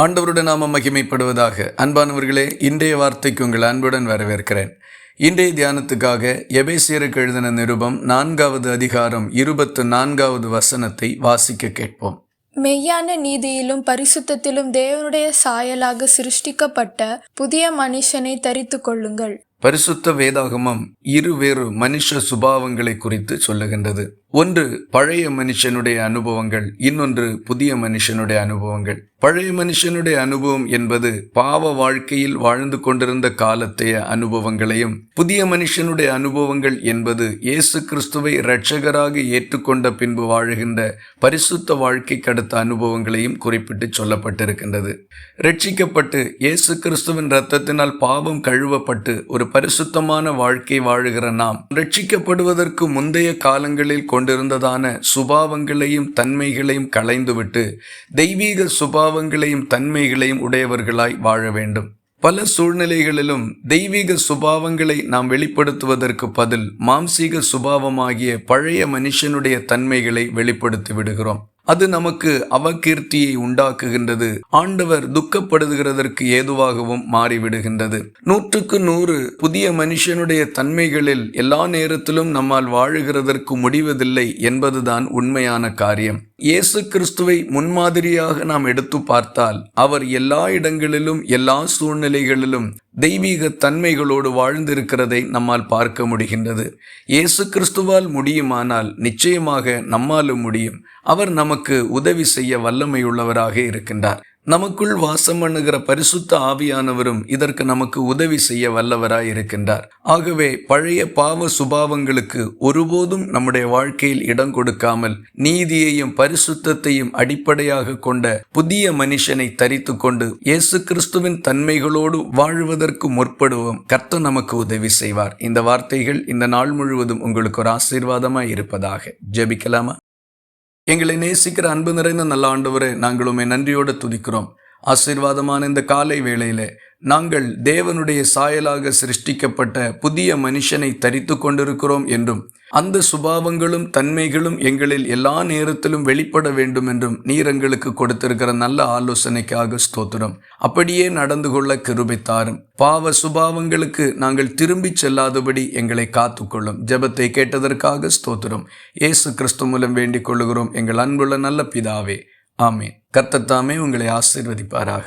ஆண்டவருடைய நாம மகிமைப்படுவதாக. அன்பானவர்களே இன்றைய வார்த்தைக்கு உங்கள் அன்புடன் வரவேற்கிறேன். இன்றைய தியானத்துக்காக எபேசியருக்கு எழுதின நிருபம் நான்காவது அதிகாரம் இருபத்து நான்காவது வசனத்தை வாசிக்க கேட்போம். மெய்யான நீதியிலும் பரிசுத்தத்திலும் தேவனுடைய சாயலாக சிருஷ்டிக்கப்பட்ட புதிய மனுஷனை தரித்து கொள்ளுங்கள். பரிசுத்த வேதாகமம் இருவேறு மனுஷ சுபாவங்களை குறித்து சொல்லுகின்றது. ஒன்று பழைய மனுஷனுடைய அனுபவங்கள். இன்னொன்று புதிய மனுஷனுடைய அனுபவங்கள். பழைய மனுஷனுடைய அனுபவம் என்பது பாவ வாழ்க்கையில் வாழ்ந்து கொண்டிருந்த காலத்தைய அனுபவங்களையும் புதிய மனுஷனுடைய அனுபவங்கள் என்பது இயேசு கிறிஸ்துவை இரட்சகராக ஏற்றுக்கொண்ட பின்பு வாழுகின்ற பரிசுத்த வாழ்க்கைக்கு அடுத்த அனுபவங்களையும் குறிப்பிட்டு சொல்லப்பட்டிருக்கின்றது. ரட்சிக்கப்பட்டு இயேசு கிறிஸ்துவின் இரத்தத்தினால் பாவம் கழுவப்பட்டு ஒரு பரிசுத்தமான வாழ்க்கை வாழுகிற நாம் ரட்சிக்கப்படுவதற்கு முந்தைய காலங்களில் கொண்டு கொண்டிருந்ததான சுபாவங்களையும் தன்மைகளையும் களைந்துவிட்டு தெய்வீக சுபாவங்களையும் தன்மைகளையும் உடையவர்களாய் வாழ வேண்டும். பல சூழ்நிலைகளிலும் தெய்வீக சுபாவங்களை நாம் வெளிப்படுத்துவதற்கு பதில் மாம்சீக சுபாவமாகிய பழைய மனுஷனுடைய தன்மைகளை வெளிப்படுத்தி விடுகிறோம். அது நமக்கு அவகீர்த்தியை உண்டாக்குகின்றது. ஆண்டவர் துக்கப்படுகிறதற்கு ஏதுவாகவும் மாறிவிடுகின்றது. நூற்றுக்கு நூறு புதிய மனுஷனுடைய தன்மைகளில் எல்லா நேரத்திலும் நம்மால் வாழுகிறதற்கு முடிவதில்லை என்பதுதான் உண்மையான காரியம். இயேசு கிறிஸ்துவை முன்மாதிரியாக நாம் எடுத்து பார்த்தால் அவர் எல்லா இடங்களிலும் எல்லா சூழ்நிலைகளிலும் தெய்வீக தன்மைகளோடு வாழ்ந்திருக்கிறதை நம்மால் பார்க்க முடிகின்றது. இயேசு கிறிஸ்துவால் முடியுமானால் நிச்சயமாக நம்மாலும் முடியும். அவர் நமக்கு உதவி செய்ய வல்லமையுள்ளவராக இருக்கின்றார். நமக்குள் வாசம் பண்ணுகிற பரிசுத்த ஆவியானவரும் இதற்கு நமக்கு உதவி செய்ய வல்லவராய் இருக்கின்றார் ஆகவே பழைய பாவ சுபாவங்களுக்கு ஒருபோதும் நம்முடைய வாழ்க்கையில் இடம் கொடுக்காமல் நீதியையும் பரிசுத்தையும் அடிப்படையாக கொண்ட புதிய மனுஷனை தரித்து கொண்டு இயேசு கிறிஸ்துவின் தன்மைகளோடு வாழ்வதற்கு முற்படுவோம். கர்த்த நமக்கு உதவி செய்வார். இந்த வார்த்தைகள் இந்த நாள் முழுவதும் உங்களுக்கு ஒரு ஆசீர்வாதமாய் இருப்பதாக. ஜெபிக்கலாமா? எங்களை நேசிக்கிற அன்பு நிறைந்த நல்ல ஆண்டவரே நாங்கள் உண்மை நன்றியோடு துதிக்கிறோம். ஆசீர்வாதமான இந்த காலை வேளையிலே நாங்கள் தேவனுடைய சாயலாக சிருஷ்டிக்கப்பட்ட புதிய மனுஷனை தரித்து கொண்டிருக்கிறோம் என்றும் அந்த சுபாவங்களும் தன்மைகளும் எங்களில் எல்லா நேரத்திலும் வெளிப்பட வேண்டும் என்றும் நீர் எங்களுக்கு கொடுத்திருக்கிற நல்ல ஆலோசனைக்காக ஸ்தோத்திரம். அப்படியே நடந்து கொள்ள கிருபித்தாரும் பாவ சுபாவங்களுக்கு நாங்கள் திரும்பி செல்லாதபடி எங்களை காத்துக்கொள்ளும். ஜெபத்தை கேட்டதற்காக ஸ்தோத்திரம். இயேசு கிறிஸ்து மூலம் வேண்டிக் கொள்ளுகிறோம். எங்கள் அன்புள்ள நல்ல பிதாவே. ஆமேன். கர்த்தத்தாமே உங்களை ஆசிர்வதிப்பாராக.